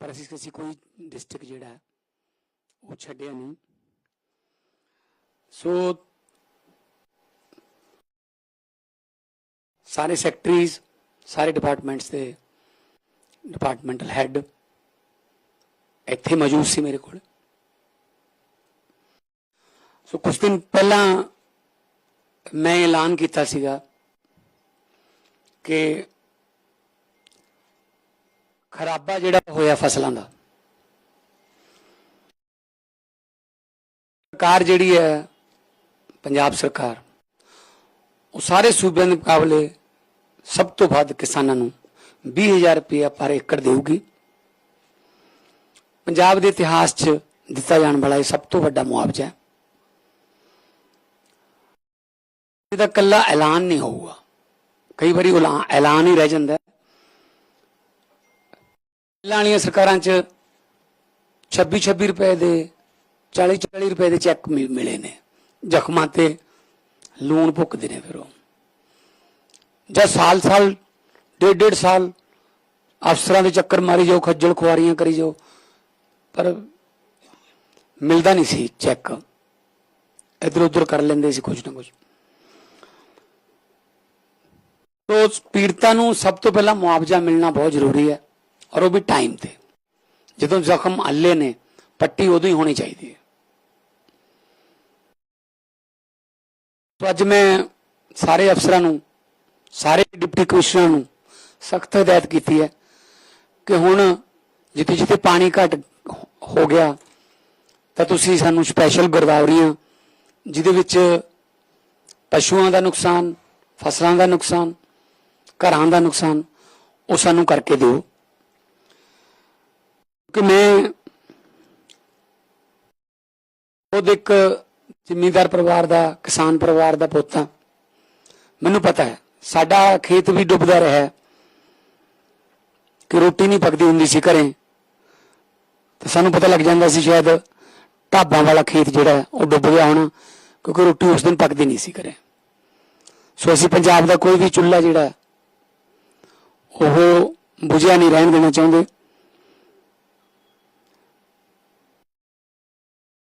ਪਰ ਅਸੀਂ ਕਿਸੇ ਕੋਈ ਡਿਸਟ੍ਰਿਕਟ ਜਿਹੜਾ, ਉਹ ਛੱਡਿਆ ਨਹੀਂ। ਸੋ ਸਾਰੇ ਸੈਕਟਰੀਜ਼ ਸਾਰੇ ਡਿਪਾਰਟਮੈਂਟਸ ਦੇ ਡਿਪਾਰਟਮੈਂਟਲ ਹੈੱਡ ਇੱਥੇ ਮੌਜੂਦ ਸੀ ਮੇਰੇ ਕੋਲ। ਸੋ ਕੁਝ ਦਿਨ ਪਹਿਲਾਂ ਮੈਂ ਐਲਾਨ ਕੀਤਾ ਸੀਗਾ ਕਿ ਖਰਾਬਾ ਜਿਹੜਾ ਹੋਇਆ ਫਸਲਾਂ ਦਾ। ਸਰਕਾਰ ਜਿਹੜੀ ਹੈ, ਪੰਜਾਬ ਸਰਕਾਰ, ਉਹ ਸਾਰੇ ਸੂਬਿਆਂ ਦੇ ਮੁਕਾਬਲੇ ਸਭ ਤੋਂ ਵੱਧ ਕਿਸਾਨਾਂ ਨੂੰ 20000 ਰੁਪਏ ਪਰ ਏਕੜ ਦੇਊਗੀ। ਪੰਜਾਬ ਦੇ ਇਤਿਹਾਸ 'ਚ ਦਿੱਤਾ ਜਾਣ ਵਾਲਾ ਇਹ ਸਭ ਤੋਂ ਵੱਡਾ ਮੁਆਵਜ਼ਾ ਹੈ। ਇਹਦਾ ਕੱਲਾ ਐਲਾਨ ਨਹੀਂ ਹੋਊਗਾ। ਕਈ ਵਾਰੀ ਐਲਾਨ ਹੀ ਰਹਿ ਜਾਂਦਾ ਹੈ ਪਹਿਲਾਂ ਵਾਲੀਆਂ ਸਰਕਾਰਾਂ 'ਚ 26 26 ਰੁਪਏ ਦੇ 40 40 ਰੁਪਏ ਦੇ ਚੈੱਕ ਮਿ- ਮਿਲੇ ਨੇ। ਜ਼ਖਮਾਂ ਤੇ ਲੂਣ ਭੁੱਕਦੇ ਨੇ ਫਿਰ ਉਹ। ਜਾਂ ਸਾਲ ਸਾਲ ਡੇਢ ਡੇਢ ਸਾਲ ਅਫਸਰਾਂ ਦੇ ਚੱਕਰ ਮਾਰੀ ਜਾਓ, ਖੱਜਲ ਖੁਆਰੀਆਂ ਕਰੀ ਜਾਓ, ਪਰ ਮਿਲਦਾ ਨਹੀਂ ਸੀ ਚੈੱਕ। ਇਧਰ ਉਧਰ ਕਰ ਲੈਂਦੇ ਸੀ ਕੁਝ ਨਾ ਕੁਝ ਤੋ ਪੀੜਤਾਂ ਨੂੰ ਸਭ ਤੋਂ ਪਹਿਲਾਂ ਮੁਆਵਜ਼ਾ ਮਿਲਣਾ ਬਹੁਤ ਜ਼ਰੂਰੀ ਹੈ। ਔਰ ਉਹ ਵੀ ਟਾਈਮ ਤੇ। ਜਦੋਂ ਜ਼ਖਮ ਅੱਲੇ ਨੇ, ਪੱਟੀ ਉਦੋਂ ਹੀ ਹੋਣੀ ਚਾਹੀਦੀ ਹੈ। ਤੋ ਅੱਜ ਮੈਂ ਸਾਰੇ ਅਫਸਰਾਂ ਨੂੰ, ਸਾਰੇ ਡਿਪਟੀ ਕਮਿਸ਼ਨਰਾਂ ਨੂੰ ਸਖਤ ਹਦਾਇਤ ਕੀਤੀ ਹੈ ਕਿ ਹੁਣ ਜਿੱਥੇ ਜਿੱਥੇ ਪਾਣੀ ਘਟ ਹੋ ਗਿਆ, ਤਾਂ ਤੁਸੀਂ ਸਾਨੂੰ ਸਪੈਸ਼ਲ ਗਰਦਾਵਰੀਆਂ, ਜਿਹਦੇ ਵਿੱਚ ਪਸ਼ੂਆਂ ਦਾ ਨੁਕਸਾਨ, ਫਸਲਾਂ ਦਾ ਨੁਕਸਾਨ, ਘਰਾਂ ਦਾ ਨੁਕਸਾਨ, ਉਹ ਸਾਨੂੰ ਕਰਕੇ ਦਿਓ। ਕਿ ਮੈਂ ਖੁਦ ਇੱਕ ਜ਼ਿਮੀਂਦਾਰ ਪਰਿਵਾਰ ਦਾ, ਕਿਸਾਨ ਪਰਿਵਾਰ ਦਾ ਪੁੱਤ ਹਾਂ। ਮੈਨੂੰ ਪਤਾ ਹੈ, ਸਾਡਾ ਖੇਤ ਵੀ ਡੁੱਬਦਾ ਰਿਹਾ ਕਿ ਰੋਟੀ ਨਹੀਂ ਪੱਕਦੀ ਹੁੰਦੀ ਸੀ ਘਰੇ। ਤੇ ਸਾਨੂੰ ਪਤਾ ਲੱਗ ਜਾਂਦਾ ਸੀ ਸ਼ਾਇਦ ਢਾਬਾਂ ਵਾਲਾ ਖੇਤ ਜਿਹੜਾ ਉਹ ਡੁੱਬ ਗਿਆ ਹੋਣਾ, ਕਿਉਂਕਿ ਰੋਟੀ ਉਸ ਦਿਨ ਪੱਕਦੀ ਨਹੀਂ ਸੀ ਘਰੇ। ਸੋ ਅਸੀਂ ਪੰਜਾਬ ਦਾ ਕੋਈ ਵੀ ਚੁੱਲ੍ਹਾ ਜਿਹੜਾ ਉਹ ਬੁਝਿਆ ਨਹੀਂ, ਰਹਿਣ ਦੇਣਾ ਚਾਹੁੰਦੇ।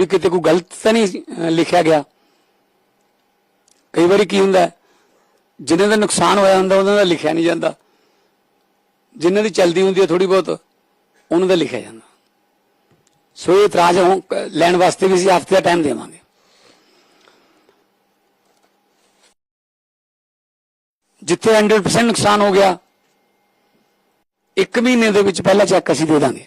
ਵੀ ਕਿਤੇ ਕੋਈ ਗਲਤ ਤਾਂ ਨਹੀਂ ਲਿਖਿਆ ਗਿਆ। ਕਈ ਵਾਰੀ ਕੀ ਹੁੰਦਾ ਹੈ, ਜਿਨ੍ਹਾਂ ਦਾ ਨੁਕਸਾਨ ਹੋਇਆ ਹੁੰਦਾ ਉਹਨਾਂ ਦਾ ਲਿਖਿਆ ਨਹੀਂ ਜਾਂਦਾ। ਜਿਨ੍ਹਾਂ ਦੀ ਚਲਦੀ ਹੁੰਦੀ ਹੈ ਥੋੜੀ ਬਹੁਤ ਉਹਨਾਂ ਦਾ ਲਿਖਿਆ ਜਾਂਦਾ। ਸੋ ਇਹ ਇਤਰਾਜ਼ ਲੈਣ ਵਾਸਤੇ ਵੀ ਅਸੀਂ ਹਫ਼ਤੇ ਦਾ ਟਾਈਮ ਦੇਵਾਂਗੇ। ਜਿੱਥੇ 100% ਨੁਕਸਾਨ ਹੋ ਗਿਆ ਇੱਕ ਮਹੀਨੇ ਦੇ ਵਿੱਚ ਪਹਿਲਾ ਚੈੱਕ ਅਸੀਂ ਦੇ ਦਾਂਗੇ।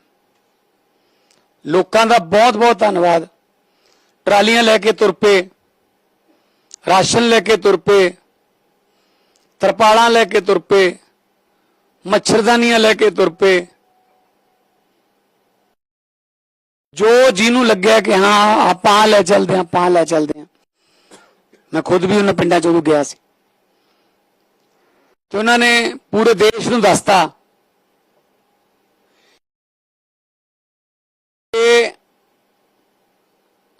ਲੋਕਾਂ ਦਾ ਬਹੁਤ ਬਹੁਤ ਧੰਨਵਾਦ। ਟਰਾਲੀਆਂ ਲੈ ਕੇ ਤੁਰ ਪਏ, ਰਾਸ਼ਨ ਲੈ ਕੇ ਤੁਰ ਪਏ, ਤਰਪਾਲਾਂ ਲੈ ਕੇ ਤੁਰ ਪਏ, ਮੱਛਰਦਾਨੀਆਂ ਲੈ ਕੇ ਤੁਰ ਪਏ। ਜੋ ਜਿਹਨੂੰ ਲੱਗਿਆ ਕਿ ਹਾਂ, ਆਪਾਂ ਲੈ ਚੱਲਦੇ ਹਾਂ, ਆਪਾਂ ਲੈ ਚੱਲਦੇ ਹਾਂ। ਮੈਂ ਖੁਦ ਵੀ ਉਹਨਾਂ ਪਿੰਡਾਂ ਚੋਂ ਗਿਆ ਸੀ। ਤੇ ਉਹਨਾਂ ਨੇ ਪੂਰੇ ਦੇਸ਼ ਨੂੰ ਦੱਸਤਾ ਕਿ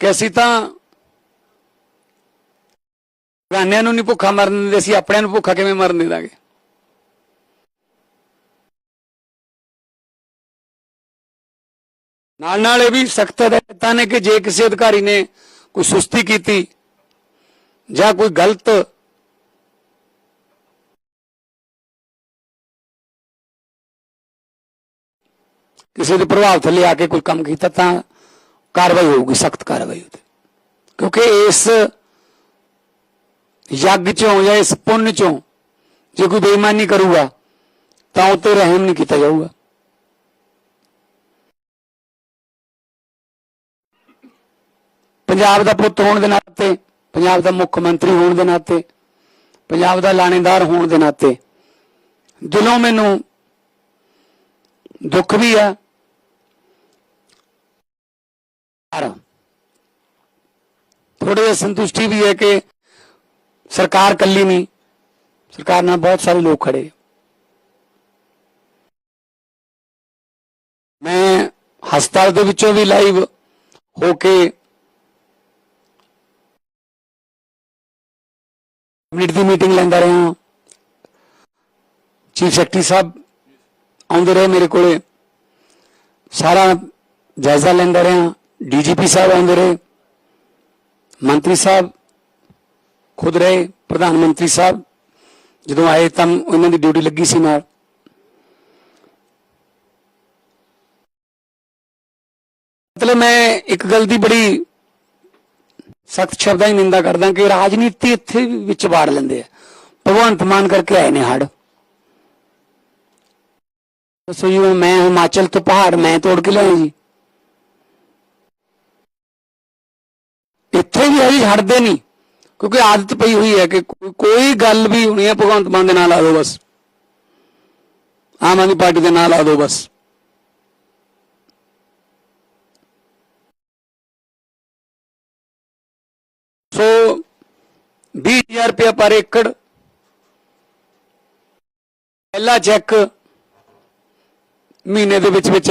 ਕਿ ਅਸੀਂ ਤਾਂ ਗਾਨਿਆਂ ਨੂੰ ਨਹੀਂ ਭੁੱਖਾ ਮਰਨ ਦਿੰਦੇ, ਅਸੀਂ ਆਪਣਿਆਂ ਨੂੰ ਭੁੱਖਾ ਕਿਵੇਂ ਮਰਨ ਦੇ ਦਾਂਗੇ ਨਾਲ ਨਾਲ ਇਹ ਵੀ ਸਖਤ ਹਦਾਇਤਾਂ ਨੇ ਕਿ ਜੇ ਕਿਸੇ ਅਧਿਕਾਰੀ ਨੇ ਕੋਈ ਸੁਸਤੀ ਕੀਤੀ ਜਾਂ ਕੋਈ ਗਲਤ ਕਿਸੇ ਦੇ ਪ੍ਰਭਾਵ ਥੱਲੇ ਆ ਕੇ ਕੋਈ ਕੰਮ ਕੀਤਾ, ਤਾਂ ਕਾਰਵਾਈ ਹੋਊਗੀ, ਸਖਤ ਕਾਰਵਾਈ ਉਹਤੇ ਕਿਉਂਕਿ ਇਸ ਯੱਗ ਚੋਂ ਜਾਂ ਇਸ ਪੁੰਨ ਚੋਂ ਜੇ ਕੋਈ ਬੇਈਮਾਨੀ ਕਰੂਗਾ, ਤਾਂ ਉਤੇ ਰਹਿਮ ਨਹੀਂ ਕੀਤਾ ਜਾਊਗਾ। ਪੰਜਾਬ ਦਾ ਪੁੱਤ ਹੋਣ ਦੇ ਨਾਤੇ, ਪੰਜਾਬ ਦਾ ਮੁੱਖ ਮੰਤਰੀ ਹੋਣ ਦੇ ਨਾਤੇ, ਪੰਜਾਬ ਦਾ ਲਾਣੇਦਾਰ ਹੋਣ ਦੇ ਨਾਤੇ, ਦਿਲੋਂ ਮੈਨੂੰ ਦੁੱਖ ਵੀ ਆ ਪਰ ਥੋੜੀ ਜਿਹੀ ਸੰਤੁਸ਼ਟੀ ਵੀ ਹੈ ਕਿ ਸਰਕਾਰ ਕੱਲੀ ਨਹੀਂ ਸਰਕਾਰ ਨਾਲ ਬਹੁਤ ਸਾਰੇ ਲੋਕ ਖੜੇ ਮੈਂ ਹਸਪਤਾਲ ਦੇ ਵਿੱਚੋਂ ਵੀ ਲਾਈਵ ਹੋ ਕੇ ਮਿੰਟ ਦੀ ਮੀਟਿੰਗ ਲੈਂਦਾ ਰਿਹਾ ਚੀਫ ਸੈਕਟਰੀ ਸਾਹਿਬ ਆਉਂਦੇ ਰਹੇ ਮੇਰੇ ਕੋਲੇ ਸਾਰਾ ਜਾਇਜ਼ਾ ਲੈਂਦਾ ਰਿਹਾ ਡੀਜੀਪੀ ਸਾਹਿਬ ਆਉਂਦੇ ਰਹੇ, ਮੰਤਰੀ ਸਾਹਿਬ ਖੁਦ ਰਹੇ, ਪ੍ਰਧਾਨ ਮੰਤਰੀ ਸਾਹਿਬ, ਜਦੋਂ ਆਏ ਤਾਂ ਉਹਨਾਂ ਦੀ ਡਿਊਟੀ ਲੱਗੀ ਸੀ ਨਾਲ। ਮਤਲਬ ਮੈਂ ਇੱਕ ਗੱਲ ਦੀ ਬੜੀ ਸਖਤ ਸ਼ਬਦਾਂ ਦੀ ਨਿੰਦਾ ਕਰਦਾ ਕਿ ਰਾਜਨੀਤੀ ਇੱਥੇ ਵਿੱਚ ਵਾੜ ਲੈਂਦੇ ਆ। ਭਗਵੰਤ ਮਾਨ ਕਰਕੇ ਆਏ ਨੇ ਹੜ ਦੱਸੋ ਜੀ ਮੈਂ ਹਿਮਾਚਲ ਤੋਂ ਪਹਾੜ ਮੈਂ ਤੋੜ ਕੇ ਲਿਆਇਆ ਜੀ। ਇੱਥੇ ਵੀ ਹੈ ਹਟਦੇ ਨਹੀਂ, ਕਿਉਂਕਿ ਆਦਤ ਪਈ ਹੋਈ ਹੈ ਕਿ ਕੋਈ- ਗੱਲ ਵੀ ਹੋਣੀ ਹੈ, ਭਗਵੰਤ ਮਾਨ ਦੇ ਨਾਲ ਲਾ ਦੋ ਬਸ। ਆਮ ਆਦਮੀ ਪਾਰਟੀ ਦੇ ਨਾਲ ਲਾ ਦੋ ਬਸ। ਸੋ 20000 ਰੁਪਇਆ ਪਰ ਏਕੜ। ਪਹਿਲਾ ਚੈੱਕ ਮਹੀਨੇ ਦੇ ਵਿੱਚ ਵਿੱਚ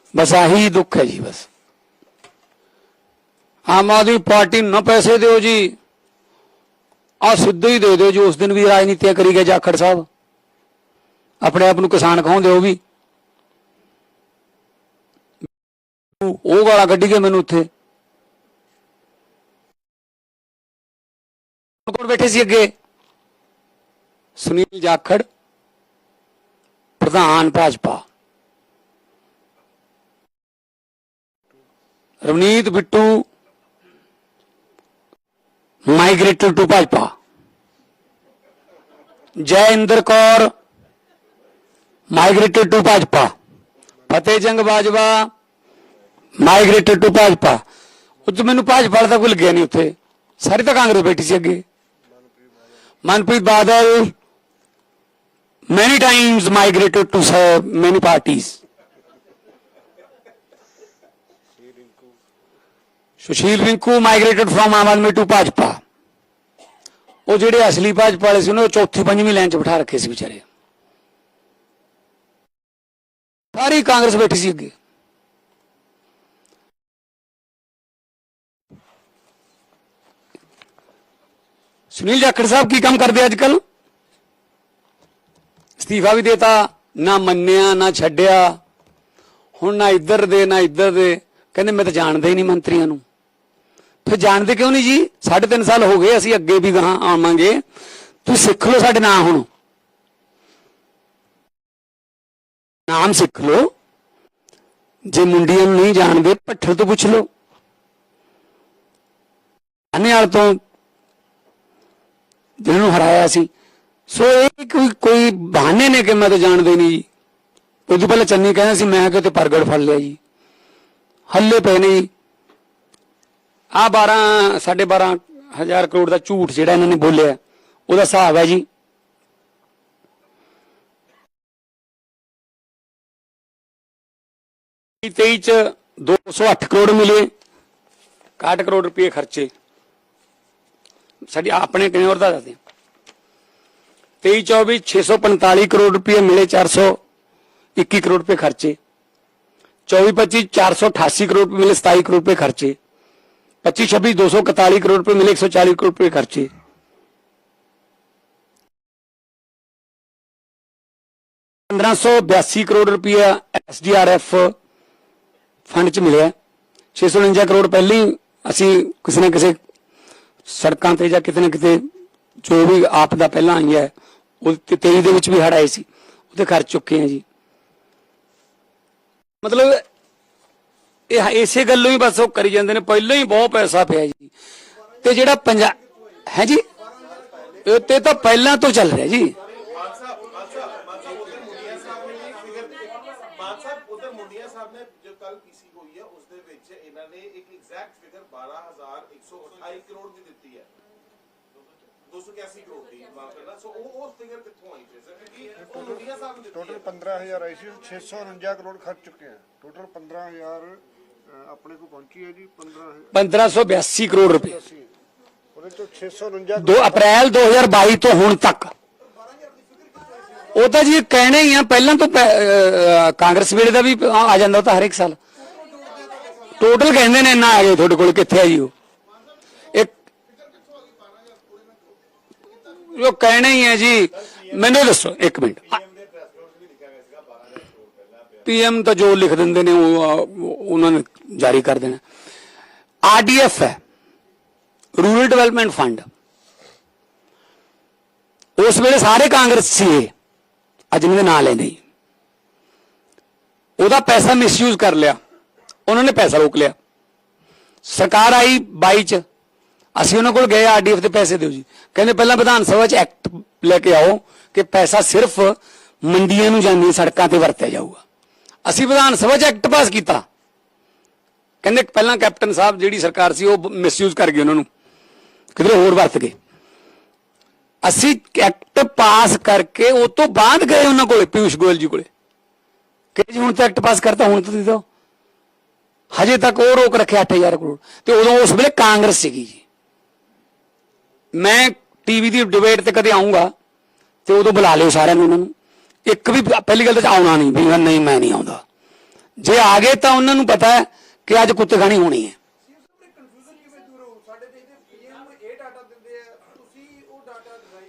ਬਸ ਆਹੀ ਦੁੱਖ ਹੈ ਜੀ ਬਸ। ਆਮ ਆਦਮੀ ਪਾਰਟੀ ਨੂੰ ਨਾ ਪੈਸੇ ਦਿਓ ਜੀ। ਆ ਸਿੱਧੇ ਹੀ ਦੇ ਦਿਓ ਜੀ, ਉਸ ਦਿਨ ਵੀ ਰਾਜਨੀਤੀਆਂ ਕਰੀ ਗਏ ਜਾਖੜ ਸਾਹਿਬ। ਆਪਣੇ ਆਪ ਨੂੰ ਕਿਸਾਨ ਕਹਾਉਂਦੇ ਉਹ ਵੀ। ਉਹ ਵਾਲਾ ਕੱਢੀ ਗਏ ਮੈਨੂੰ ਉੱਥੇ। ਕੌਣ ਕੌਣ ਬੈਠੇ ਸੀ ਅੱਗੇ? ਸੁਨੀਲ ਜਾਖੜ, ਪ੍ਰਧਾਨ Bhajpa. Ravneet Bittu migrated to Bhajpa. Jai Inder Kaur migrated to Bhajpa. Fateh Jang Bajwa migrated to Bhajpa. ਉਹ ਮੈਨੂੰ ਭਾਜਪਾ ਦਾ ਕੋਈ ਲੱਗਿਆ ਨਹੀਂ ਉੱਥੇ। ਸਾਰੀ ਤਾਂ ਕਾਂਗਰਸ ਬੈਠੀ ਸੀ ਅੱਗੇ। Manpreet Badal, many times migrated to serve many parties Sushil Rinku migrated from Aam Aadmi to Bhajpa ਉਹ ਜਿਹੜੇ ਅਸਲੀ ਭਾਜਪਾ ਵਾਲੇ ਸੀ, ਉਹਨਾਂ ਚੌਥੀ ਪੰਜਵੀਂ ਲਾਈਨ 'ਚ ਬਿਠਾ ਰੱਖੇ ਸੀ ਵਿਚਾਰੇ। ਸਾਰੀ ਕਾਂਗਰਸ ਬੈਠੀ ਸੀ ਅੱਗੇ। ਸੁਨੀਲ ਜਾਖੜ ਸਾਹਿਬ ਕੀ ਕੰਮ ਕਰਦੇ ਅੱਜ ਕੱਲ ਅਸਤੀਫਾ ਵੀ ਦੇਤਾ, ਨਾ ਮੰਨਿਆ, ਨਾ ਛੱਡਿਆ। ਹੁਣ ਨਾ ਇੱਧਰ ਦੇ, ਨਾ ਇੱਧਰ ਦੇ। ਕਹਿੰਦੇ ਮੈਂ ਤਾਂ ਜਾਣਦਾ ਹੀ ਨਹੀਂ ਮੰਤਰੀਆਂ ਨੂੰ। ਫਿਰ ਜਾਣਦੇ ਕਿਉਂ ਨਹੀਂ ਜੀ? ਸਾਢੇ ਤਿੰਨ ਸਾਲ ਹੋ ਗਏ, ਅਸੀਂ ਅੱਗੇ ਵੀ ਗਾਹਾਂ ਆਵਾਂਗੇ। ਤੁਸੀਂ ਸਿੱਖ ਲਓ ਸਾਡੇ ਨਾਂ ਹੁਣ। ਨਾਮ ਸਿੱਖ ਲਓ। ਜੇ ਮੁੰਡੀਆਂ ਨੂੰ ਨਹੀਂ ਜਾਣਦੇ ਭੱਠਲ ਤੋਂ ਪੁੱਛ ਲਓ। ਅਨਿਆਲ ਤੋਂ ਜਿਹਨੂੰ ਹਰਾਇਆ ਸੀ। ਸੋ ਇਹ ਕੋਈ ਕੋਈ ਬਹਾਨੇ ਨੇ ਕਿ ਮੈਂ ਤਾਂ ਜਾਣਦੇ ਨਹੀਂ ਜੀ। ਉਹ ਪਹਿਲਾਂ ਚੰਨੀ ਕਹਿੰਦਾ ਸੀ, ਮੈਂ ਕਿਤੇ ਪ੍ਰਗਟ ਫੜ ਲਿਆ ਜੀ। ਹੱਲੇ ਪਏ ਨੇ ਜੀ। ਆ 12 12.5 ਹਜ਼ਾਰ ਕਰੋੜ ਦਾ ਝੂਠ ਜਿਹੜਾ ਇਹਨਾਂ ਨੇ ਬੋਲਿਆ, ਉਹਦਾ ਹਿਸਾਬ ਹੈ ਜੀ। ਤੇਈ ਚ 208 ਕਰੋੜ ਮਿਲੇ 61 ਕਰੋੜ ਰੁਪਏ ਖਰਚੇ। ਸਾਡੀ ਆਪਣੇ ਟੈਨਿਓਰ ਦਾ ਦੱਸਦੇ 23 24 645 ਕਰੋੜ ਰੁਪਏ ਮਿਲੇ 421 ਕਰੋੜ ਰੁਪਏ ਖਰਚੇ। 24 25 488 ਕਰੋੜ ਰੁਪਏ ਮਿਲੇ 27 ਕਰੋੜ ਰੁਪਏ ਖਰਚੇ। 25 26 241 ਕਰੋੜ ਰੁਪਏ ਮਿਲੇ 140 ਕਰੋੜ ਰੁਪਏ ਖਰਚੇ ਪੰਦਰਾਂ ਸੌ ਬਿਆਸੀ ਕਰੋੜ ਰੁਪਇਆ ਐਸਡੀਆਰਐਫ ਫੰਡ ਚ ਮਿਲਿਆ 649 ਕਰੋੜ ਪਹਿਲਾਂ ਹੀ ਅਸੀਂ ਕਿਸੇ ਨਾ ਕਿਸੇ ਸੜਕਾਂ ਤੇ ਜਾਂ ਕਿਤੇ ਨਾ ਕਿਤੇ ਜੋ ਵੀ ਆਪ ਦਾ ਪਹਿਲਾਂ ਆਈ ਹੈ ਉਹ 23 ਦੇ ਵਿੱਚ ਵੀ ਹੜ ਆਏ ਸੀ ਉਹਦੇ ਖਰਚ ਚੁੱਕੇ ਆ ਜੀ ਮਤਲਬ ਇਹ ਇਸੇ ਗੱਲੋਂ ਹੀ ਬਸ ਉਹ ਕਰੀ ਜਾਂਦੇ ਨੇ। ਪਹਿਲਾਂ ਹੀ ਬਹੁਤ ਪੈਸਾ ਪਿਆ ਜੀ। ਤੇ ਜਿਹੜਾ ਪੰਜਾਬ ਹੈ ਜੀ? ਇਹ ਤੇ ਤਾਂ ਪਹਿਲਾਂ ਤੋਂ ਚੱਲ ਰਿਹਾ ਜੀ। ਮਾਨ ਸਾਹਿਬ ਉਧਰ ਮੁੰਡੀਆਂ ਸਾਹਿਬ ਨੇ ਜੋ ਕੱਲ ਪੀਸੀ ਹੋਈ ਹੈ ਉਸ ਦੇ ਵਿੱਚ ਇਹਨਾਂ ਨੇ ਇੱਕ ਐਗਜ਼ੈਕਟ ਫਿਗਰ 12128 ਕਰੋੜ ਦੀ ਦਿੱਤੀ ਹੈ 281 ਕਰੋੜ ਦੀ ਮਾਫ ਕਰਨਾ ਸੋ ਉਹ ਉਸ ਫਿਗਰ ਕਿੱਥੋਂ ਆਈ ਫਿਰ ਸਰ ਕਿਉਂਕਿ ਉਹ ਮੁੰਡੀਆਂ ਸਾਹਿਬ ਨੇ ਦਿੱਤੀ ਟੋਟਲ ਹੈ 15000 ਆਈ ਸੀ 649 ਕਰੋੜ ਖਰਚ ਚੁੱਕੇ ਆ ਟੋਟਲ 15000 ਅ, ਆਪਣੇ ਕੋਲ ਪਹੁੰਚੀ ਹੈ ਜੀ 15000 1582 ਕਰੋੜ। ਰੁਪਏ ਉਹਦੇ ਚੋਂ 649 2 ਅਪ੍ਰੈਲ 2022 ਤੋਂ ਹੁਣ ਤੱਕ। ਉਹ ਤਾਂ ਜੀ ਕਹਿਣੇ ਹੀ ਆ ਪਹਿਲਾਂ ਤੋਂ ਕਾਂਗਰਸ ਵੇਲੇ ਦਾ ਵੀ ਆ ਜਾਂਦਾ ਉਹ ਤਾਂ ਹਰ ਇੱਕ ਸਾਲ। ਟੋਟਲ ਕਹਿੰਦੇ ਨੇ ਇੰਨਾ ਆ ਗਏ ਤੁਹਾਡੇ ਕੋਲ ਕਿੱਥੇ ਆ ਜੀ ਉਹ? ਇੱਕ ਉਹ ਕਹਿਣੇ ਹੀ ਆ ਜੀ ਮੈਨੂੰ ਦੱਸੋ ਇੱਕ ਮਿੰਟ। ਪੀਐਮ ਤਾਂ ਜੋ ਲਿਖ ਦਿੰਦੇ ਨੇ, ਉਹ ਉਹਨਾਂ ਨੇ ਜਾਰੀ ਕਰ ਦੇਣਾ। ਆਰਡੀਐਫ ਹੈ ਰੂਰਲ ਡਿਵੈਲਪਮੈਂਟ ਫੰਡ ਉਸ ਵੇਲੇ ਸਾਰੇ ਕਾਂਗਰਸ ਸੀ ਇਹ ਅੱਜ ਇਹਨਾਂ ਦੇ ਨਾਂ ਲੈਂਦੇ ਹੀ। ਉਹਦਾ ਪੈਸਾ ਮਿਸਯੂਜ਼ ਕਰ ਲਿਆ, ਉਹਨਾਂ ਨੇ ਪੈਸਾ ਰੋਕ ਲਿਆ। ਸਰਕਾਰ ਆਈ 22 ਚ, ਅਸੀਂ ਉਹਨਾਂ ਕੋਲ ਗਏ ਆਰਡੀਐਫ ਦੇ ਪੈਸੇ ਦਿਓ ਜੀ। ਕਹਿੰਦੇ ਪਹਿਲਾਂ ਵਿਧਾਨ ਸਭਾ ਚ ਐਕਟ ਲੈ ਕੇ ਆਓ, ਕਿ ਪੈਸਾ ਸਿਰਫ ਮੰਡੀਆਂ ਨੂੰ ਜਾਂਦੀ ਸੜਕਾਂ ਤੇ ਵਰਤਿਆ ਜਾਊਗਾ। ਅਸੀਂ ਵਿਧਾਨ ਸਭਾ ਚ ਐਕਟ ਪਾਸ ਕੀਤਾ। ਕਹਿੰਦੇ ਪਹਿਲਾਂ ਕੈਪਟਨ ਸਾਹਿਬ ਜਿਹੜੀ ਸਰਕਾਰ ਸੀ, ਉਹ ਮਿਸਯੂਜ਼ ਕਰ ਗਈ ਉਹਨਾਂ ਨੂੰ। ਕਿਧਰੇ ਹੋਰ ਵਰਤ ਗਏ। ਅਸੀਂ ਐਕਟ ਪਾਸ ਕਰਕੇ ਉਹ ਤੋਂ ਬਾਅਦ ਗਏ ਉਹਨਾਂ ਕੋਲੇ, ਪਿਊਸ਼ ਗੋਇਲ ਜੀ ਕੋਲੇ। ਕਿ ਜੀ ਹੁਣ ਤਾਂ ਐਕਟ ਪਾਸ ਕਰਤਾ, ਹੁਣ ਤਾਂ ਦੇ ਦਿਓ। ਹਜੇ ਤੱਕ ਉਹ ਰੋਕ ਰੱਖਿਆ 8000 ਕਰੋੜ। ਤੇ ਉਦੋਂ ਉਸ ਵੇਲੇ ਕਾਂਗਰਸ ਸੀਗੀ ਜੀ। ਮੈਂ ਟੀਵੀ ਦੀ ਡਿਬੇਟ ਤੇ ਕਦੇ ਆਉਂਗਾ ਤੇ ਉਦੋਂ ਬੁਲਾ ਲਿਓ ਸਾਰਿਆਂ ਨੂੰ ਉਹਨਾਂ ਨੂੰ। ਇੱਕ ਵੀ ਪਹਿਲੀ ਗੱਲ ਤਾਂ ਆਉਣਾ ਨਹੀਂ ਵੀ ਨਹੀਂ ਮੈਂ ਨਹੀਂ ਆਉਂਦਾ। ਜੇ ਆ ਗਏ ਤਾਂ ਉਹਨਾਂ ਨੂੰ ਪਤਾ ਹੈ ਕਿ ਅੱਜ ਕੁੱਤੇਖਾਣੀ ਹੋਣੀ ਹੈ।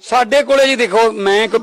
ਸਾਡੇ ਕੋਲੇ ਜੀ ਦੇਖੋ ਮੈਂ ਇੱਕ